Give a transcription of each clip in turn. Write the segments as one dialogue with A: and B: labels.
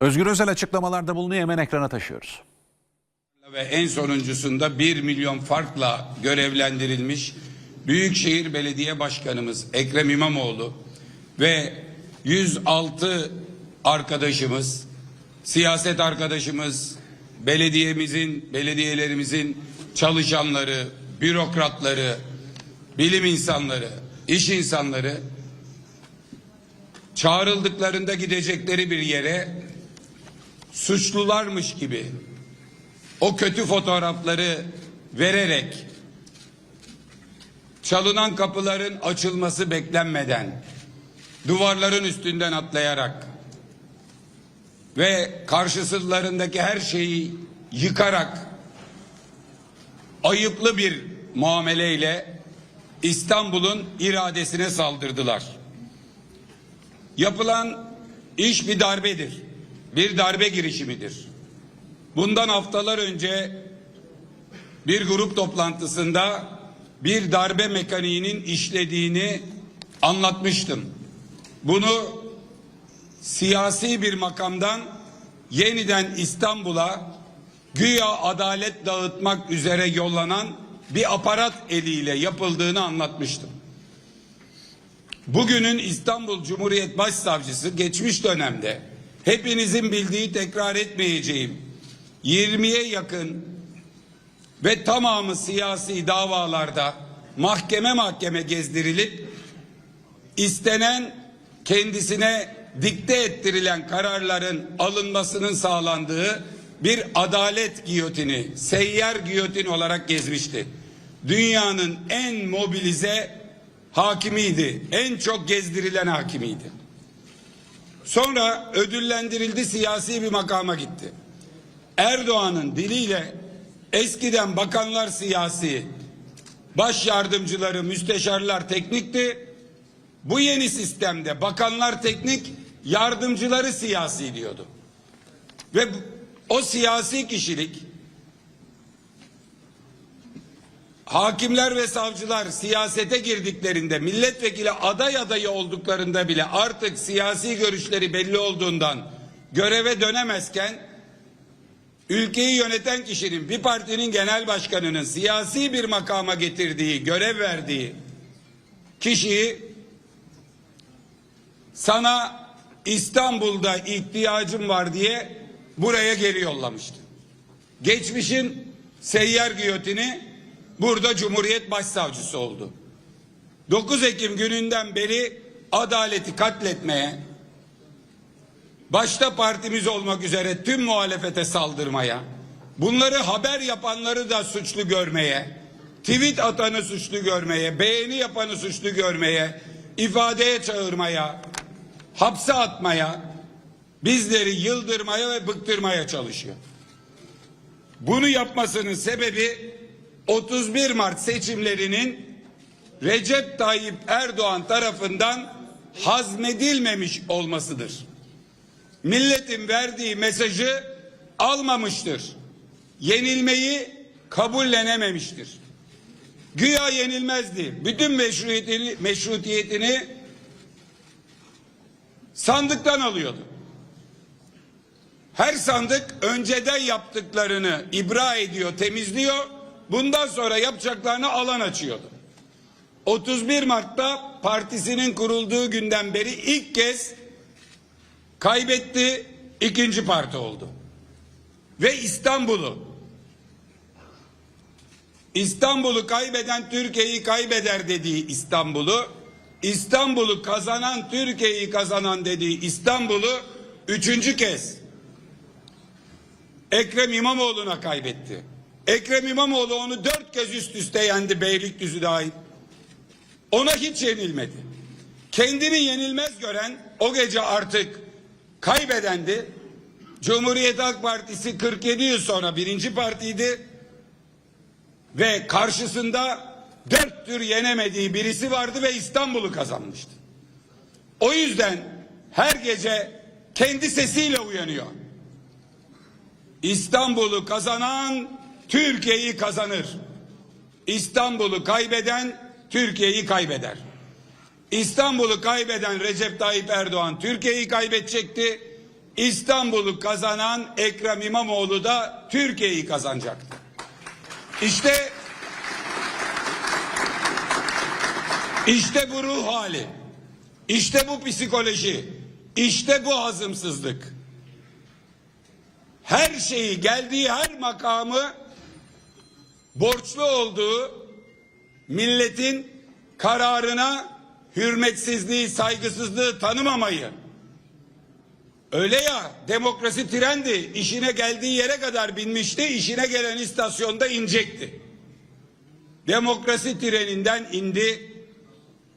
A: Özgür Özel açıklamalarda bulunuyor hemen ekrana taşıyoruz.
B: ve en sonuncusunda 1 milyon farkla görevlendirilmiş Büyükşehir Belediye Başkanımız Ekrem İmamoğlu ve 106 arkadaşımız, siyaset arkadaşımız, belediyemizin, belediyelerimizin çalışanları, bürokratları, bilim insanları, iş insanları çağrıldıklarında gidecekleri bir yere suçlularmış gibi o kötü fotoğrafları vererek çalınan kapıların açılması beklenmeden duvarların üstünden atlayarak ve karşısılarındaki her şeyi yıkarak ayıplı bir muameleyle İstanbul'un iradesine saldırdılar. Yapılan iş bir darbedir. Bir darbe girişimidir. Bundan haftalar önce bir grup toplantısında bir darbe mekaniğinin işlediğini anlatmıştım. Bunu siyasi bir makamdan yeniden İstanbul'a güya adalet dağıtmak üzere yollanan bir aparat eliyle yapıldığını anlatmıştım. Bugünün İstanbul Cumhuriyet Başsavcısı geçmiş dönemde hepinizin bildiği tekrar etmeyeceğim 20'ye yakın ve tamamı siyasi davalarda mahkeme mahkeme gezdirilip istenen kendisine dikte ettirilen kararların alınmasının sağlandığı bir adalet giyotini, seyyar giyotin olarak gezmişti. Dünyanın en mobilize hakimiydi. En çok gezdirilen hakimiydi. Sonra ödüllendirildi siyasi bir makama gitti. Erdoğan'ın diliyle eskiden bakanlar siyasi, baş yardımcıları, müsteşarlar teknikti. Bu yeni sistemde bakanlar teknik, yardımcıları siyasi diyordu. Ve o siyasi kişilik hakimler ve savcılar siyasete girdiklerinde milletvekili aday adayı olduklarında bile artık siyasi görüşleri belli olduğundan göreve dönemezken ülkeyi yöneten kişinin bir partinin genel başkanının siyasi bir makama getirdiği, görev verdiği kişiyi sana İstanbul'da ihtiyacım var diye buraya geri yollamıştı. Geçmişin seyyar giyotini burada Cumhuriyet Başsavcısı oldu. 9 Ekim gününden beri adaleti katletmeye, başta partimiz olmak üzere tüm muhalefete saldırmaya, bunları haber yapanları da suçlu görmeye, tweet atanı suçlu görmeye, beğeni yapanı suçlu görmeye, ifadeye çağırmaya, hapse atmaya, bizleri yıldırmaya ve bıktırmaya çalışıyor. Bunu yapmasının sebebi 31 Mart seçimlerinin Recep Tayyip Erdoğan tarafından hazmedilmemiş olmasıdır. Milletin verdiği mesajı almamıştır. Yenilmeyi kabullenememiştir. Güya yenilmezdi. Bütün meşruiyetini, meşrutiyetini sandıktan alıyordu. Her sandık önceden yaptıklarını ibra ediyor, temizliyor. Bundan sonra yapacaklarını alan açıyordu. 31 Mart'ta partisinin kurulduğu günden beri ilk kez kaybetti, ikinci parti oldu. Ve İstanbul'u İstanbul'u kaybeden Türkiye'yi kaybeder dediği İstanbul'u, İstanbul'u kazanan Türkiye'yi kazanan dediği İstanbul'u üçüncü kez Ekrem İmamoğlu'na kaybetti. Ekrem İmamoğlu onu dört kez üst üste yendi Beylikdüzü dahil. Ona hiç yenilmedi. Kendini yenilmez gören o gece artık kaybedendi. Cumhuriyet Halk Partisi 47 yıl sonra birinci partiydi. Ve karşısında dört tür yenemediği birisi vardı ve İstanbul'u kazanmıştı. O yüzden her gece kendi sesiyle uyanıyor. İstanbul'u kazanan Türkiye'yi kazanır. İstanbul'u kaybeden Türkiye'yi kaybeder. İstanbul'u kaybeden Recep Tayyip Erdoğan Türkiye'yi kaybedecekti. İstanbul'u kazanan Ekrem İmamoğlu da Türkiye'yi kazanacaktı. İşte işte bu ruh hali. İşte bu psikoloji. İşte bu hazımsızlık. Her şeyi geldiği her makamı borçlu olduğu milletin kararına hürmetsizliği, saygısızlığı tanımamayı. Öyle ya demokrasi trendi işine geldiği yere kadar binmişti işine gelen istasyonda inecekti. Demokrasi treninden indi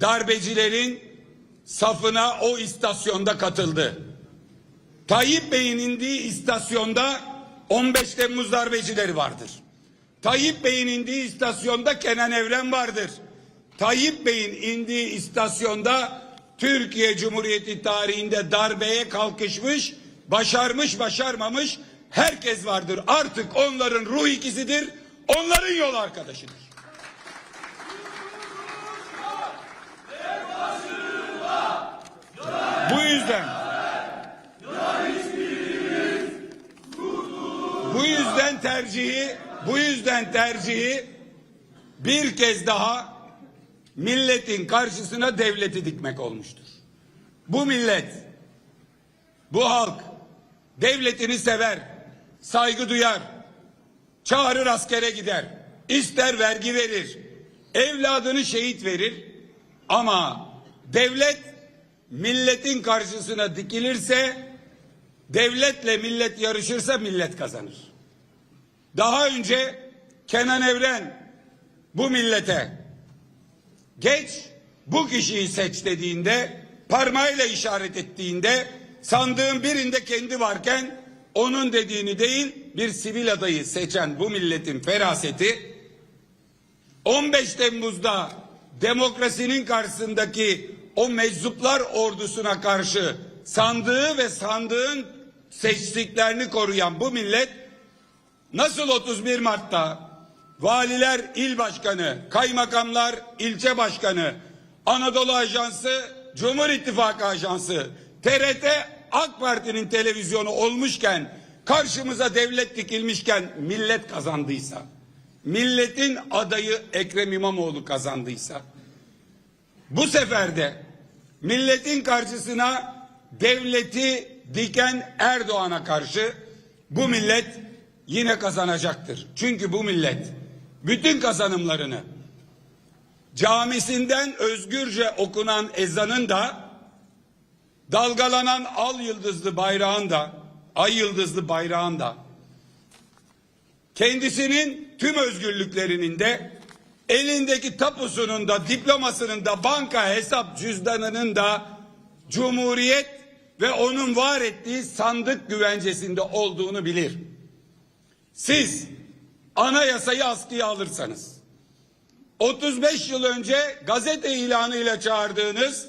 B: darbecilerin safına o istasyonda katıldı. Tayyip Bey'in indiği istasyonda 15 Temmuz darbecileri vardır. Tayyip Bey'in indiği istasyonda Kenan Evren vardır. Tayyip Bey'in indiği istasyonda Türkiye Cumhuriyeti tarihinde darbeye kalkışmış, başarmış başarmamış herkes vardır. Artık onların ruh ikisidir, onların yol arkadaşıdır. Bu yüzden bu yüzden tercihi bu yüzden tercihi bir kez daha milletin karşısına devleti dikmek olmuştur. Bu millet bu halk devletini sever, saygı duyar, çağırır askere gider, ister vergi verir, evladını şehit verir ama devlet milletin karşısına dikilirse devletle millet yarışırsa millet kazanır. Daha önce Kenan Evren bu millete geç bu kişiyi seç dediğinde parmağıyla işaret ettiğinde sandığın birinde kendi varken onun dediğini değil bir sivil adayı seçen bu milletin feraseti 15 Temmuz'da demokrasinin karşısındaki o meczuplar ordusuna karşı sandığı ve sandığın seçtiklerini koruyan bu millet nasıl 31 Mart'ta? Valiler il başkanı, kaymakamlar ilçe başkanı, Anadolu Ajansı, Cumhur İttifakı Ajansı, TRT AK Parti'nin televizyonu olmuşken karşımıza devlet dikilmişken millet kazandıysa, milletin adayı Ekrem İmamoğlu kazandıysa, bu sefer de milletin karşısına devleti diken Erdoğan'a karşı bu millet yine kazanacaktır. Çünkü bu millet bütün kazanımlarını camisinden özgürce okunan ezanın da dalgalanan al yıldızlı bayrağın da ay yıldızlı bayrağın da kendisinin tüm özgürlüklerinin de elindeki tapusunun da diplomasının da banka hesap cüzdanının da cumhuriyet ve onun var ettiği sandık güvencesinde olduğunu bilir. Siz anayasayı askıya alırsanız 35 yıl önce gazete ilanıyla çağırdığınız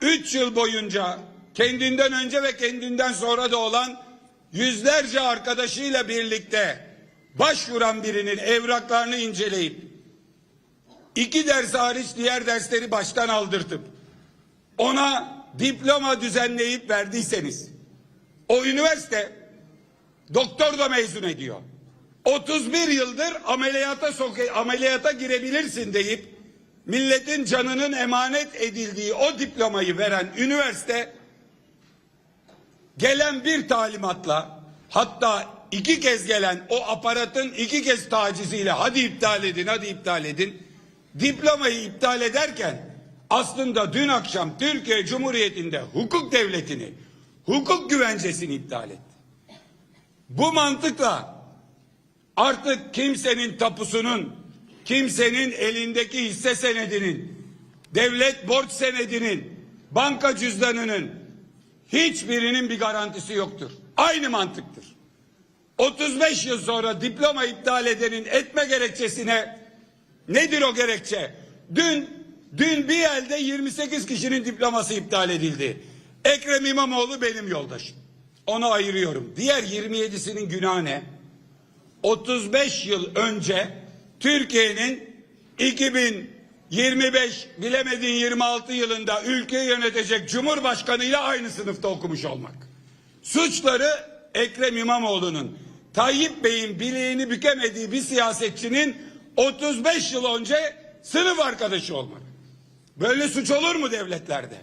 B: 3 yıl boyunca kendinden önce ve kendinden sonra da olan yüzlerce arkadaşıyla birlikte başvuran birinin evraklarını inceleyip iki ders hariç diğer dersleri baştan aldırtıp ona diploma düzenleyip verdiyseniz o üniversite doktor da mezun ediyor. 31 yıldır ameliyata soke ameliyata girebilirsin deyip milletin canının emanet edildiği o diplomayı veren üniversite gelen bir talimatla hatta iki kez gelen o aparatın iki kez taciziyle hadi iptal edin hadi iptal edin diplomayı iptal ederken aslında dün akşam Türkiye Cumhuriyeti'nde hukuk devletini hukuk güvencesini iptal etti. Bu mantıkla artık kimsenin tapusunun kimsenin elindeki hisse senedinin devlet borç senedinin banka cüzdanının hiçbirinin bir garantisi yoktur. Aynı mantıktır. 35 yıl sonra diploma iptal edenin etme gerekçesine nedir o gerekçe? Dün dün bir elde 28 kişinin diploması iptal edildi. Ekrem İmamoğlu benim yoldaşım. Onu ayırıyorum. Diğer 27'sinin günahı ne? 35 yıl önce Türkiye'nin 25 bilemedin 26 yılında ülkeyi yönetecek Cumhurbaşkanıyla aynı sınıfta okumuş olmak. Suçları Ekrem İmamoğlu'nun Tayyip Bey'in bileğini bükemediği bir siyasetçinin 35 yıl önce sınıf arkadaşı olmak. Böyle suç olur mu devletlerde?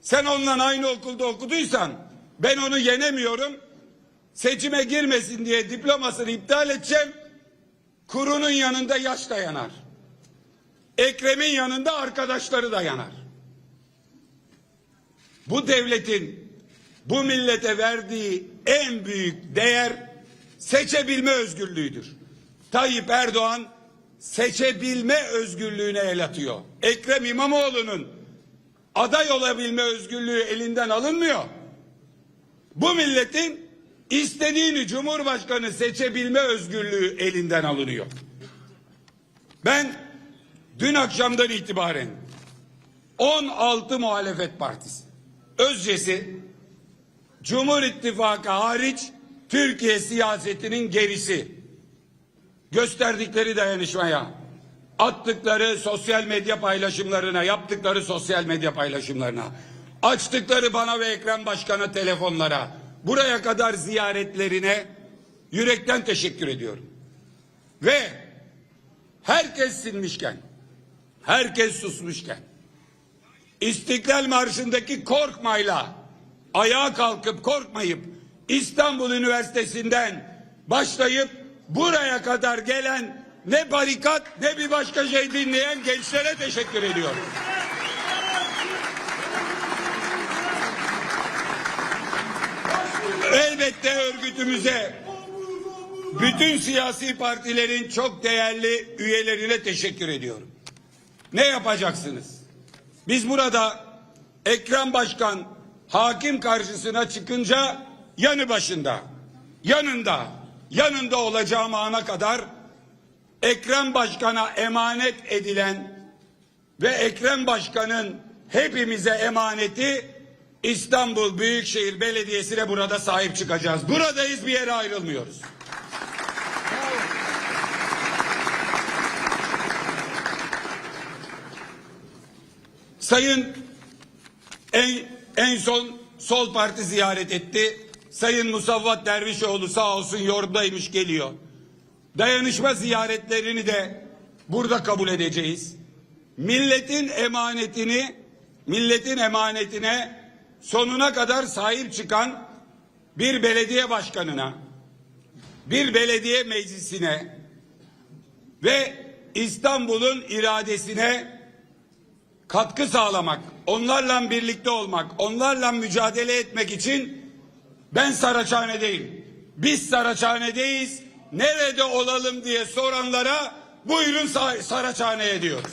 B: Sen onunla aynı okulda okuduysan ben onu yenemiyorum. Seçime girmesin diye diplomasını iptal edeceğim. Kurunun yanında yaş da yanar. Ekrem'in yanında arkadaşları da yanar. Bu devletin bu millete verdiği en büyük değer seçebilme özgürlüğüdür. Tayyip Erdoğan seçebilme özgürlüğüne el atıyor. Ekrem İmamoğlu'nun aday olabilme özgürlüğü elinden alınmıyor. Bu milletin istediğini Cumhurbaşkanı seçebilme özgürlüğü elinden alınıyor. Ben dün akşamdan itibaren 16 muhalefet partisi özcesi Cumhur İttifakı hariç Türkiye siyasetinin gerisi gösterdikleri dayanışmaya attıkları sosyal medya paylaşımlarına yaptıkları sosyal medya paylaşımlarına açtıkları bana ve Ekrem Başkan'a telefonlara buraya kadar ziyaretlerine yürekten teşekkür ediyorum. Ve herkes silmişken herkes susmuşken İstiklal Marşı'ndaki korkmayla ayağa kalkıp korkmayıp İstanbul Üniversitesi'nden başlayıp buraya kadar gelen ne barikat ne bir başka şey dinleyen gençlere teşekkür ediyorum. Elbette örgütümüze bütün siyasi partilerin çok değerli üyelerine teşekkür ediyorum. Ne yapacaksınız? Biz burada Ekrem Başkan hakim karşısına çıkınca yanı başında, yanında, yanında olacağım ana kadar Ekrem Başkan'a emanet edilen ve Ekrem Başkan'ın hepimize emaneti İstanbul Büyükşehir Belediyesi'ne burada sahip çıkacağız. Buradayız bir yere ayrılmıyoruz. Sayın en, en son sol parti ziyaret etti. Sayın Musavvat Dervişoğlu sağ olsun yordaymış geliyor. Dayanışma ziyaretlerini de burada kabul edeceğiz. Milletin emanetini, milletin emanetine sonuna kadar sahip çıkan bir belediye başkanına, bir belediye meclisine ve İstanbul'un iradesine katkı sağlamak, onlarla birlikte olmak, onlarla mücadele etmek için ben Saraçhane'deyim. Biz Saraçhane'deyiz. Nerede olalım diye soranlara buyurun Sa- Saraçhane'ye diyoruz.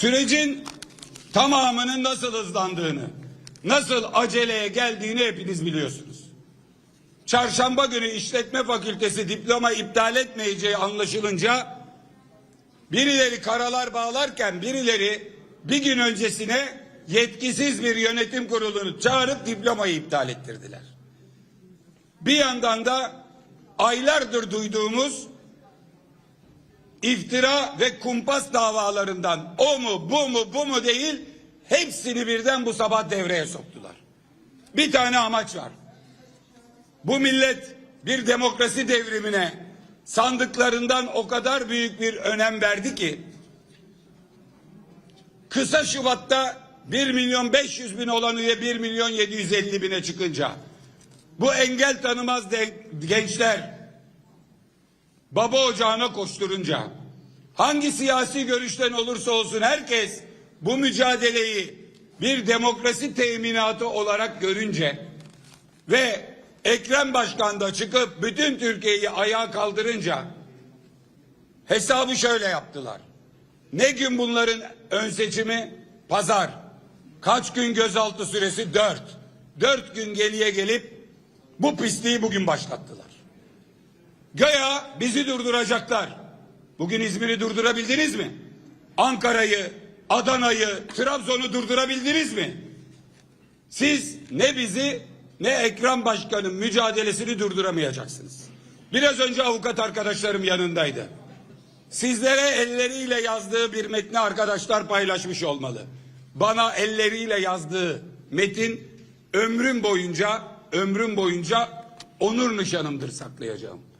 B: Sürecin tamamının nasıl hızlandığını, nasıl aceleye geldiğini hepiniz biliyorsunuz. Çarşamba günü işletme fakültesi diploma iptal etmeyeceği anlaşılınca birileri karalar bağlarken birileri bir gün öncesine yetkisiz bir yönetim kurulunu çağırıp diplomayı iptal ettirdiler. Bir yandan da aylardır duyduğumuz iftira ve kumpas davalarından o mu bu mu bu mu değil hepsini birden bu sabah devreye soktular. Bir tane amaç var. Bu millet bir demokrasi devrimine sandıklarından o kadar büyük bir önem verdi ki kısa Şubat'ta 1 milyon 500 bin olan üye 1 milyon 750 bine çıkınca bu engel tanımaz gençler baba ocağına koşturunca hangi siyasi görüşten olursa olsun herkes bu mücadeleyi bir demokrasi teminatı olarak görünce ve Ekrem Başkan da çıkıp bütün Türkiye'yi ayağa kaldırınca hesabı şöyle yaptılar. Ne gün bunların ön seçimi? Pazar. Kaç gün gözaltı süresi? Dört. Dört gün geriye gelip bu pisliği bugün başlattılar. Göya bizi durduracaklar. Bugün İzmir'i durdurabildiniz mi? Ankara'yı, Adana'yı, Trabzon'u durdurabildiniz mi? Siz ne bizi ne Ekrem Başkan'ın mücadelesini durduramayacaksınız. Biraz önce avukat arkadaşlarım yanındaydı. Sizlere elleriyle yazdığı bir metni arkadaşlar paylaşmış olmalı. Bana elleriyle yazdığı metin ömrüm boyunca ömrüm boyunca onur nişanımdır saklayacağım.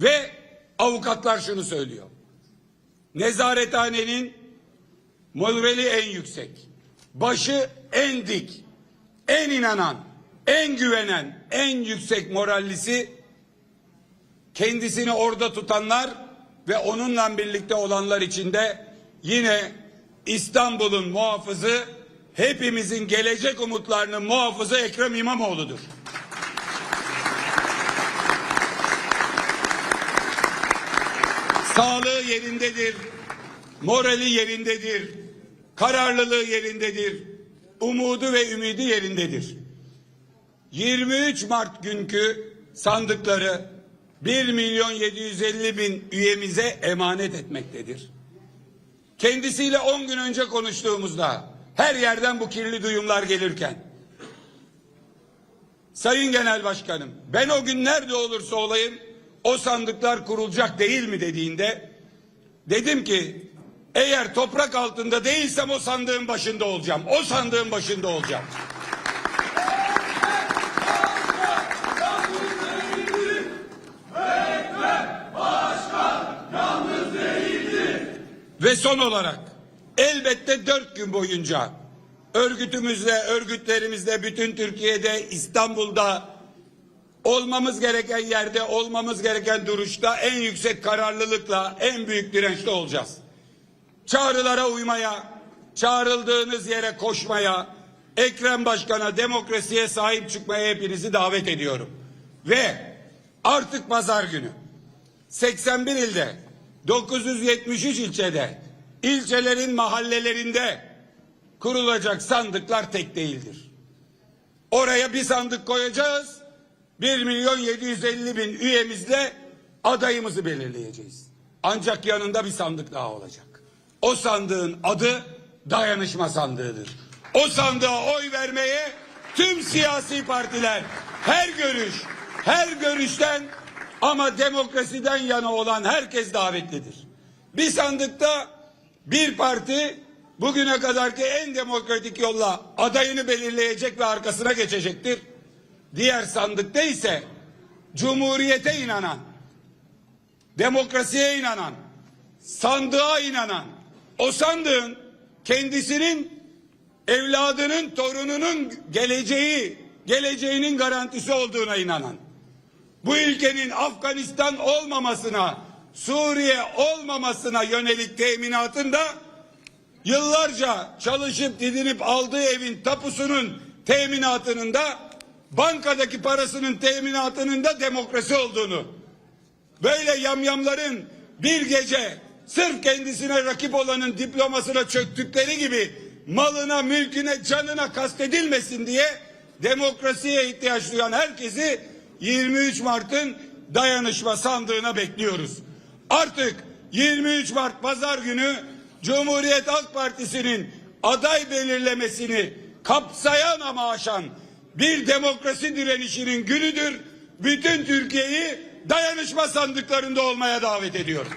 B: Ve avukatlar şunu söylüyor. Nezarethanenin morali en yüksek. Başı en dik. En inanan, en güvenen, en yüksek morallisi kendisini orada tutanlar ve onunla birlikte olanlar içinde yine İstanbul'un muhafızı hepimizin gelecek umutlarının muhafızı Ekrem İmamoğlu'dur. Sağlığı yerindedir, morali yerindedir, kararlılığı yerindedir, umudu ve ümidi yerindedir. 23 Mart günkü sandıkları 1 milyon 750 bin üyemize emanet etmektedir. Kendisiyle 10 gün önce konuştuğumuzda her yerden bu kirli duyumlar gelirken Sayın Genel Başkanım ben o gün nerede olursa olayım o sandıklar kurulacak değil mi dediğinde dedim ki eğer toprak altında değilsem o sandığın başında olacağım. O sandığın başında olacağım. Ve son olarak elbette dört gün boyunca örgütümüzle, örgütlerimizle bütün Türkiye'de, İstanbul'da olmamız gereken yerde, olmamız gereken duruşta en yüksek kararlılıkla, en büyük dirençte olacağız. Çağrılara uymaya, çağrıldığınız yere koşmaya, Ekrem Başkan'a demokrasiye sahip çıkmaya hepinizi davet ediyorum. Ve artık pazar günü 81 ilde 973 ilçede ilçelerin mahallelerinde kurulacak sandıklar tek değildir. Oraya bir sandık koyacağız. 1 milyon 750 bin üyemizle adayımızı belirleyeceğiz. Ancak yanında bir sandık daha olacak. O sandığın adı dayanışma sandığıdır. O sandığa oy vermeye tüm siyasi partiler her görüş, her görüşten ama demokrasiden yana olan herkes davetlidir. Bir sandıkta bir parti bugüne kadarki en demokratik yolla adayını belirleyecek ve arkasına geçecektir. Diğer sandıkta ise cumhuriyete inanan, demokrasiye inanan, sandığa inanan, o sandığın kendisinin evladının, torununun geleceği, geleceğinin garantisi olduğuna inanan, bu ülkenin Afganistan olmamasına, Suriye olmamasına yönelik teminatında yıllarca çalışıp didinip aldığı evin tapusunun teminatının da bankadaki parasının teminatının da demokrasi olduğunu böyle yamyamların bir gece sırf kendisine rakip olanın diplomasına çöktükleri gibi malına, mülküne, canına kastedilmesin diye demokrasiye ihtiyaç duyan herkesi 23 Mart'ın dayanışma sandığına bekliyoruz. Artık 23 Mart pazar günü Cumhuriyet Halk Partisi'nin aday belirlemesini kapsayan ama aşan bir demokrasi direnişinin günüdür. Bütün Türkiye'yi dayanışma sandıklarında olmaya davet ediyorum.